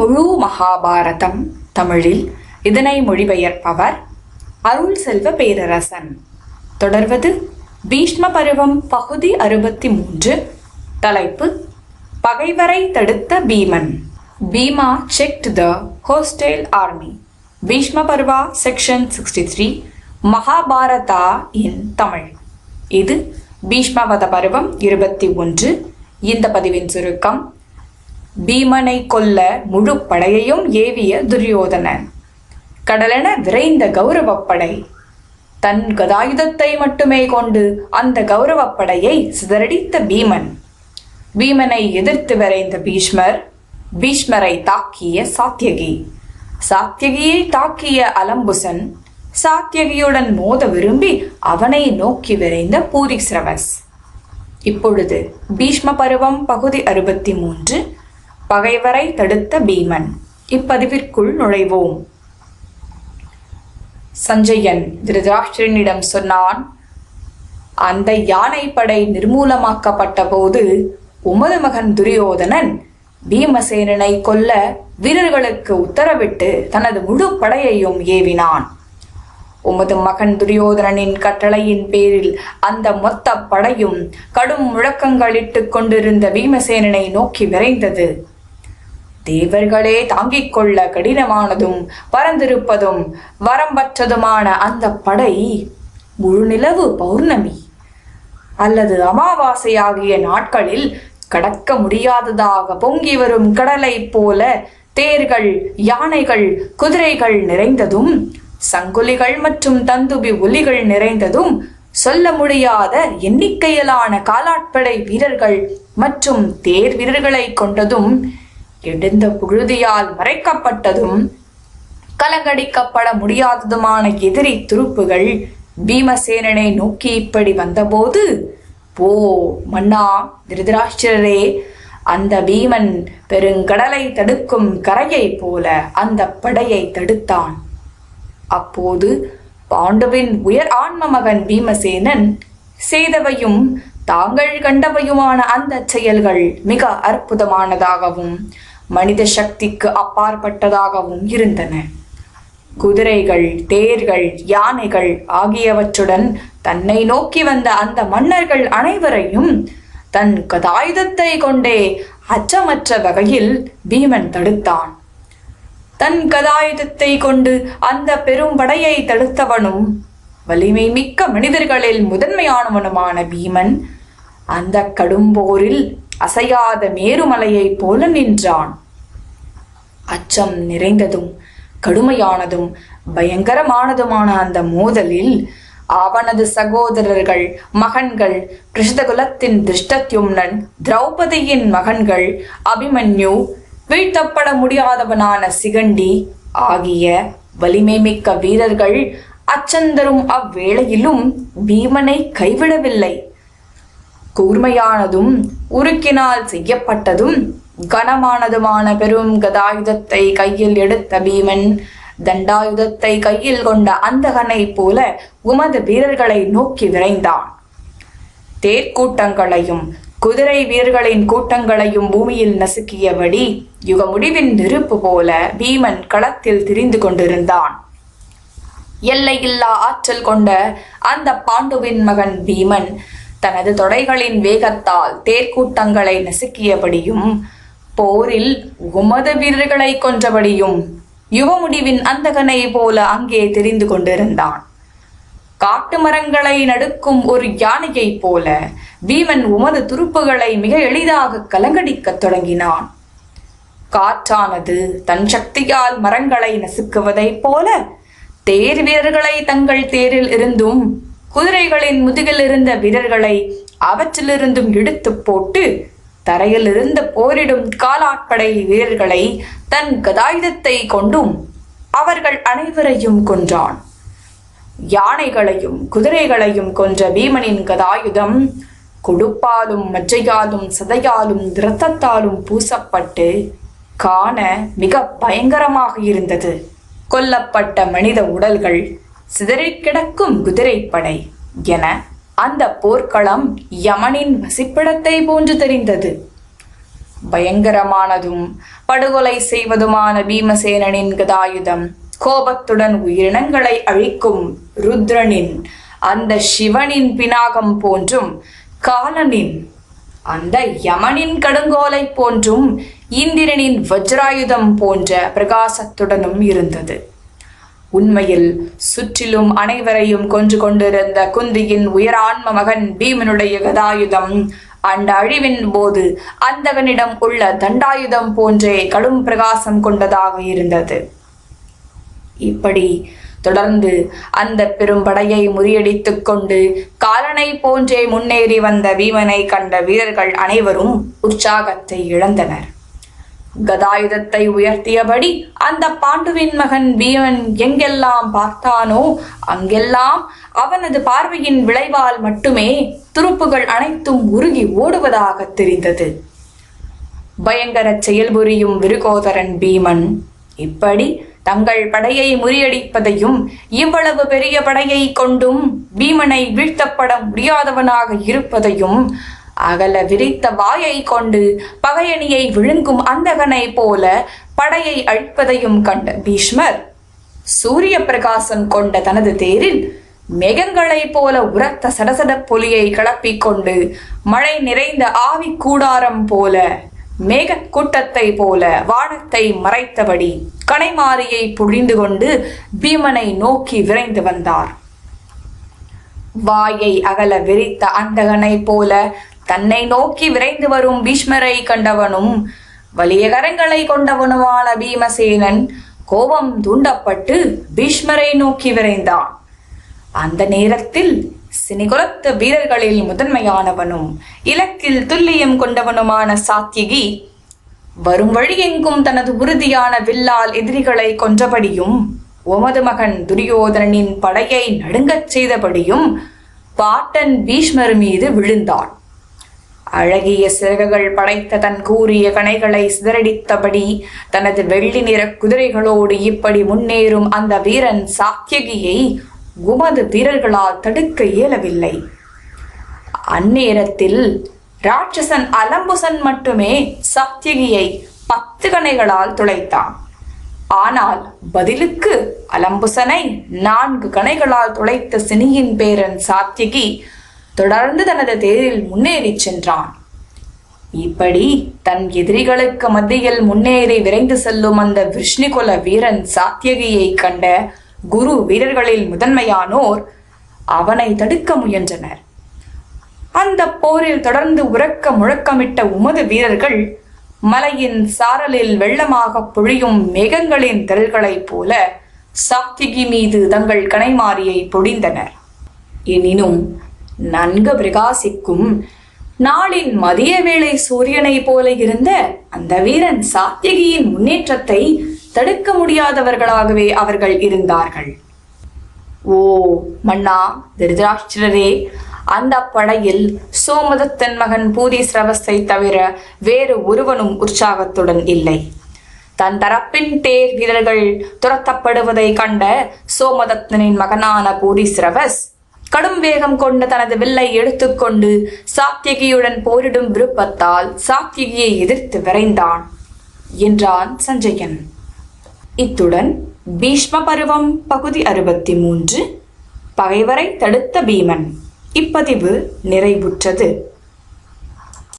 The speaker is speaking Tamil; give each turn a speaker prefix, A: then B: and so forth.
A: முழு மகாபாரதம் தமிழில் இதனை மொழிபெயர்ப்பவர் அருள் செல்வ பேரரசன். தொடர்வது பீஷ்ம பருவம் பகுதி அறுபத்தி மூன்று. தலைப்பு பகைவரை தடுத்த Bheeman. Bhima checked the hostile army Bhishma Parva section sixty three Mahabharata in Tamil. இது பீஷ்மவத பருவம் இருபத்தி ஒன்று. இந்த பதிவின் சுருக்கம் பீமனை கொல்ல முழு படையையும் ஏவிய துரியோதனன். கடலென விரைந்த கௌரவப்படை தன் கதாயுதத்தை மட்டுமே கொண்டு அந்த கௌரவப்படையை சிதறடித்த பீமன். பீமனை எதிர்த்து விரைந்த பீஷ்மர் பீஷ்மரை தாக்கிய சாத்தியகி. சாத்தியகியை தாக்கிய அலம்புசன் சாத்தியகியுடன் மோத விரும்பி அவனை நோக்கி விரைந்த பூரிஸ்ரவஸ் இப்பொழுது பீஷ்ம பருவம் பகுதி அறுபத்தி மூன்று பகைவரை தடுத்த பீமன். இப்பதிவிற்குள் நுழைவோம். சஞ்சயன் திருதராஷ்டிரனிடம் சொன்னான் அந்த யானை படை நிர்மூலமாக்கப்பட்ட போது உமது மகன் துரியோதனன் பீமசேனனை கொல்ல வீரர்களுக்கு உத்தரவிட்டு தனது முழு படையையும் ஏவினான். உமது மகன் துரியோதனனின் கட்டளையின் பேரில் அந்த மொத்த படையும் கடும் முழக்கங்களிட்டு கொண்டிருந்த பீமசேனனை நோக்கி விரைந்தது. தேவர்களே தாங்கிக் கொள்ள கடினமானதும் பரந்திருப்பதும் வரம்பற்றதுமான அந்த படை முழுநிலவு பௌர்ணமி. அல்லது அமாவாசை ஆகிய நாட்களில் கடக்க முடியாததாக பொங்கி வரும் கடலை போல தேர்கள் யானைகள் குதிரைகள் நிறைந்ததும் சங்குலிகள் மற்றும் தந்துபி ஒலிகள் நிறைந்ததும் சொல்ல முடியாத எண்ணிக்கையிலான காலாட்படை வீரர்கள் மற்றும் தேர் வீரர்களை கொண்டதும் எடுந்த புழுதியால் மறைக்கப்பட்டதும் கலங்கடிக்கப்பட முடியாததுமான எதிரி துருப்புகள் பீமசேனனை நோக்கி இப்படி வந்தபோது போ மன்னா திருதராஷ்டிரரே அந்த பீமன் பெருங்கடலை தடுக்கும் கரையைப் போல அந்த படையை தடுத்தான். அப்போது பாண்டுவின் உயர் ஆன்ம மகன் பீமசேனன் செய்தவையும் தாங்கள் கண்டவையுமான அந்த செயல்கள் மிக அற்புதமானதாகவும் மனித சக்திக்கு அப்பாற்பட்டதாகவும் இருந்தன. குதிரைகள் தேர்கள் யானைகள் ஆகியவற்றுடன் தன்னை நோக்கி வந்த அந்த மன்னர்கள் அனைவரையும் தன் கதாயுதத்தை கொண்டே அச்சமற்ற வகையில் பீமன் தடுத்தான். தன் கதாயுதத்தை கொண்டு அந்த பெரும் படையை தடுத்தவனும் வலிமை மிக்க மனிதர்களில் முதன்மையானவனுமான பீமன் அந்த கடும்போரில் அசையாத மேருமலையைப் போல நின்றான். அச்சம் நிறைந்ததும் கடுமையானதும் பயங்கரமானதுமான அந்த மோதலில் அவனது சகோதரர்கள் மகன்கள் கிருஷ்ணகுலத்தின் திருஷ்டத்யும்னன் திரௌபதியின் மகன்கள் அபிமன்யு வீழ்த்தப்பட முடியாதவனான சிகண்டி ஆகிய வலிமை மிக்க வீரர்கள் அச்சந்தரும் அவ்வேளையிலும் பீமனை கைவிடவில்லை. கூர்மையானதும் உருக்கினால் செய்யப்பட்டதும் கனமானதுமான பெரும் கதாயுதத்தை கையில் எடுத்த பீமன் தண்டாயுதத்தை கையில் கொண்ட அந்தகனை போல உமது வீரர்களை நோக்கி விரைந்தான். தேர்க்கூட்டங்களையும் குதிரை வீரர்களின் கூட்டங்களையும் பூமியில் நசுக்கியபடி யுக முடிவின் நெருப்பு போல பீமன் களத்தில் திரிந்து கொண்டிருந்தான். எல்லையில்லா ஆற்றல் கொண்ட அந்த பாண்டுவின் மகன் பீமன் தனது தொடைகளின் வேகத்தால் தேர்க்கூட்டங்களை நசுக்கியபடியும் போரில் உமது வீரர்களை கொன்றபடியும் யுவ முடிவின் அந்தகனை போல அங்கே தெரிந்து கொண்டிருந்தான். காட்டு மரங்களை நடுக்கும் ஒரு யானையைப் போல பீமன் உமது துருப்புகளை மிக எளிதாக கலங்கடிக்கத் தொடங்கினான். காற்றானது தன் சக்தியால் மரங்களை நசுக்குவதைப் போல தேர் வீரர்களை தங்கள் தேரில் இருந்தும் குதிரைகளின் முதுகில் இருந்த வீரர்களை அவற்றிலிருந்தும் இழுத்து போட்டு தரையில் போரிடும் காலாட்படை வீரர்களை தன் கதாயுதத்தை கொண்டும் அவர்கள் அனைவரையும் கொன்றான். யானைகளையும் குதிரைகளையும் கொன்ற பீமனின் கதாயுதம் கொடுப்பாலும் மஜ்ஜையாலும் சதையாலும் இரத்தத்தாலும் பூசப்பட்டு காண மிக பயங்கரமாக இருந்தது. கொல்லப்பட்ட மனித உடல்கள் சிதறிக் கிடக்கும் குதிரைப்படை என அந்த போர்க்களம் யமனின் வசிப்பிடத்தை போன்று தெரிந்தது. பயங்கரமானதும் படுகொலை செய்வதுமான பீமசேனனின் கதாயுதம் கோபத்துடன் உயிரினங்களை அழிக்கும் ருத்ரனின் அந்த சிவனின் பினாகம் போன்றும் காலனின் அந்த யமனின் கடுங்கோலை போன்றும் இந்திரனின் வஜ்ராயுதம் போன்ற பிரகாசத்துடனும் இருந்தது. உண்மையில் சுற்றிலும் அனைவரையும் கொன்று கொண்டிருந்த குந்தியின் உயரான்ம மகன் பீமனுடைய கதாயுதம். அந்த அழிவின் போது அந்தவனிடம் உள்ள தண்டாயுதம் போன்றே கடும் பிரகாசம் கொண்டதாக இருந்தது. இப்படி தொடர்ந்து அந்த பெரும் படையை முறியடித்துக் கொண்டு காலனை போன்றே முன்னேறி வந்த பீமனை கண்ட வீரர்கள் அனைவரும் உற்சாகத்தை இழந்தனர். கதாயுதத்தை உயர்த்தியபடி அந்த பாண்டுவின் மகன் பீமன் எங்கெல்லாம் பார்த்தானோ அங்கெல்லாம் அவனது பார்வையின் விளைவால் மட்டுமே துருப்புகள் அனைத்தும் உருகி ஓடுவதாக தெரிந்தது. பயங்கர செயல்புரியும் விருகோதரன் பீமன் இப்படி தங்கள் படையை முறியடிப்பதையும் இவ்வளவு பெரிய படையை கொண்டும் பீமனை வீழ்த்தப்பட முடியாதவனாக இருப்பதையும் அகல விரித்த வாயை கொண்டு பகையணியை விழுங்கும் அந்தகனை போல படையை அழிப்பதையும் கண்ட பீஷ்மர் சூரிய பிரகாசம் கொண்ட தனது தேரில் மேகங்களைப் போல உரத்த சடசட பொலியை கிளப்பிக் கொண்டு மழை நிறைந்த ஆவி கூடாரம் போல மேகக்கூட்டத்தை போல வானத்தை மறைத்தபடி கனைமாரியை புழிந்து கொண்டு பீமனை நோக்கி விரைந்து வந்தார். வாயை அகல விரித்த அந்தகனைப் போல தன்னை நோக்கி விரைந்து வரும் பீஷ்மரை கண்டவனும் வலிய கரங்களை கொண்டவனுமான பீமசேனன் கோபம் தூண்டப்பட்டு பீஷ்மரை நோக்கி விரைந்தான். அந்த நேரத்தில் சினிகுலத்து வீரர்களில் முதன்மையானவனும் இலக்கில் துல்லியம் கொண்டவனுமான சாத்தியகி வரும் வழியெங்கும் தனது உறுதியான வில்லால் எதிரிகளை கொன்றபடியும் உமது மகன் துரியோதனனின் படையை நடுங்கச் செய்தபடியும் பாட்டன் பீஷ்மர் மீது விழுந்தான். அழகிய சிறகுகள் படைத்த தன் கூறிய கணைகளை சிதறடித்தபடி தனது வெள்ளி நிற குதிரைகளோடு இப்படி முன்னேறும் அந்த வீரன் சாத்தியகியை உமது வீரர்களால் தடுக்க இயலவில்லை. அந்நேரத்தில் ராட்சசன் அலம்புசன் மட்டுமே சாத்தியகியை பத்து கணைகளால் துளைத்தான். ஆனால் பதிலுக்கு அலம்புசனை நான்கு கணைகளால் துளைத்த சினியின் பேரன் சாத்தியகி தொடர்ந்து தனது தேரில் முன்னேறிச் சென்றான். இப்படி தன் எதிரிகளுக்கு மத்தியில் முன்னேறி விரைந்து செல்லும் அந்த விஷ்ணுகுல வீரன் சாத்தியகியை கண்ட குரு வீரர்களில் முதன்மையானோர் அவனை தடுக்க முயன்றனர். அந்த போரில் தொடர்ந்து உறக்க முழக்கமிட்ட உமது வீரர்கள் மலையின் சாரலில் வெள்ளமாக பொழியும் மேகங்களின் திரள்களைப் போல சாத்திகி மீது தங்கள் கனைமாரியை பொழிந்தனர். எனினும் நன்கு பிரகாசிக்கும். நாளின் மதிய வேளை சூரியனை போல இருந்த அந்த வீரன் சாத்தியகியின் முன்னேற்றத்தை தடுக்க முடியாதவர்களாகவே அவர்கள் இருந்தார்கள். ஓ மன்னா திருதராஷ்டிரரே அந்த படையில் சோமதத்தன் மகன் பூதிஸ்ரவஸை தவிர வேறு ஒருவனும் உற்சாகத்துடன் இல்லை. தன் தரப்பின் தேர் வீரர்கள் துரத்தப்படுவதை கண்ட சோமதத்தனின் மகனான பூரி சிரவஸ் கடும் வேகம் கொண்ட தனது வில்லை எடுத்துக்கொண்டு சாத்தியகியுடன் போரிடும் விருப்பத்தால் சாத்தியகியை எதிர்த்து விரைந்தான் என்றான் சஞ்சயன். இத்துடன் பீஷ்ம பருவம் பகுதி அறுபத்தி மூன்று. பகைவரை தடுத்த பீமன். இப்பதிவு நிறைவுற்றது.